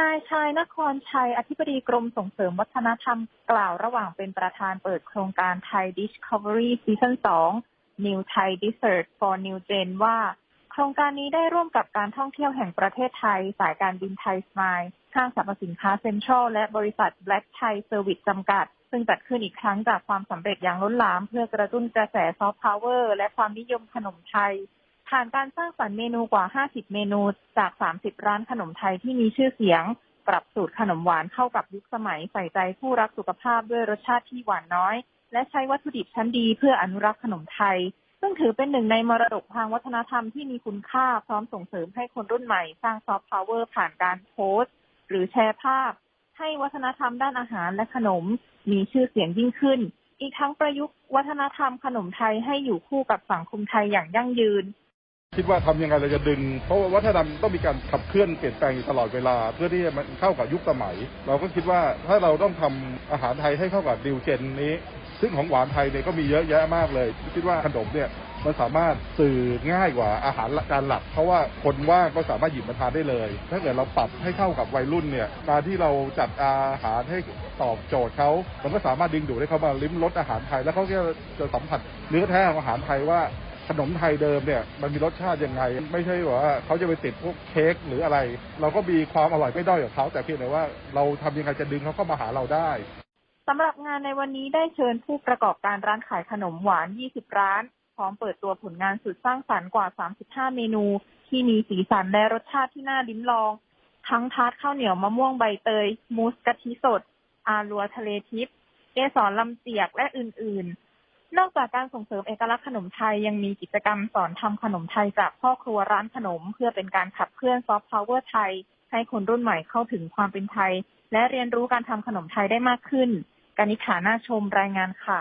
นายชายนครชัย อธิบดีกรมส่งเสริมวัฒนธรรมกล่าวระหว่างเป็นประธานเปิดโครงการไทย Discovery Season 2 New Thai Dessert for New Gen ว่า โครงการนี้ได้ร่วมกับการท่องเที่ยวแห่งประเทศไทย สายการบินไทยสมายห้างสรรพสินค้าเซ็นทรัลและบริษัท Black Thai Service จำกัด ซึ่งจัดขึ้นอีกครั้งจากความสำเร็จอย่างล้นหลาม เพื่อกระตุ้นกระแสซอฟต์พาวเวอร์และความนิยมขนมไทย ผ่านการสร้างสรรค์เมนูกว่า 50 เมนูจาก 30 ร้านขนมไทยที่มีชื่อเสียง ปรับสูตรขนมหวานเข้ากับยุคสมัยใส่ใจผู้รักสุขภาพด้วยรสชาติที่หวานน้อย และใช้วัตถุดิบชั้นดีเพื่ออนุรักษ์ขนมไทย ซึ่งถือเป็นหนึ่งในมรดกทางวัฒนธรรมที่มีคุณค่าพร้อมส่งเสริมให้คนรุ่นใหม่ สร้างซอฟต์พาวเวอร์ผ่านการโพสต์ หรือแชร์ภาพ ให้วัฒนธรรมด้านอาหารและขนม มีชื่อเสียงยิ่งขึ้น อีกทั้งประยุกต์วัฒนธรรมขนมไทยให้อยู่คู่กับสังคมไทยอย่างยั่งยืน คิดว่าทำยังไงเราจะดึง เพราะว่าวัฒนธรรมต้องมีการขับเคลื่อนเปลี่ยนแปลงอยู่ตลอดเวลา เพื่อที่จะมันเข้ากับยุคสมัย เราก็คิดว่าถ้าเราต้องทำอาหารไทยให้เข้ากับดิวเจนนี้ ซึ่งของหวานไทยเนี่ยก็มีเยอะแยะมากเลย คิดว่าขนมเนี่ยมันสามารถสื่อง่ายกว่าอาหารการหลัก เพราะว่าคนว่างก็สามารถหยิบมาทานได้เลย ถ้าเกิดเราปรับให้เข้ากับวัยรุ่นเนี่ยการที่เราจัดอาหารให้ตอบโจทย์เขา มันก็สามารถดึงดูดให้เขามาลิ้มรสอาหารไทย แล้วเขาก็จะสัมผัสเนื้อแท้ของอาหารไทยว่า ขนมไทยเดิมเนี่ยมันมีรสชาติยังไง ไม่ใช่ว่าเขาจะไปติดพวกเค้กหรืออะไร เราก็มีความอร่อยไม่ด้อยกับเขาแต่เพียงแต่ว่าเราทำยังไงจะดึงเขาเข้ามาหาเราได้สำหรับงานในวันนี้ได้เชิญผู้ประกอบการร้านขายขนมหวาน 20 ร้าน พร้อมเปิดตัวผลงานสุดสร้างสรรค์กว่า 35 เมนู ที่มีสีสันและรสชาติที่น่าลิ้มลอง ทั้งทาร์ตข้าวเหนียวมะม่วงใบเตย มูสกะทิสด อาลัวทะเลทิพย์เกสรลำเจียกและอื่นๆ นอกจากการส่งเสริมเอกลักษณ์ขนมไทยยังมีกิจกรรมสอนทำขนมไทยจากพ่อครัวร้านขนม เพื่อเป็นการขับเคลื่อนซอฟต์พาวเวอร์ไทย ให้คนรุ่นใหม่เข้าถึงความเป็นไทย และเรียนรู้การทำขนมไทยได้มากขึ้นกนิษฐาน่าชมรายงานค่ะ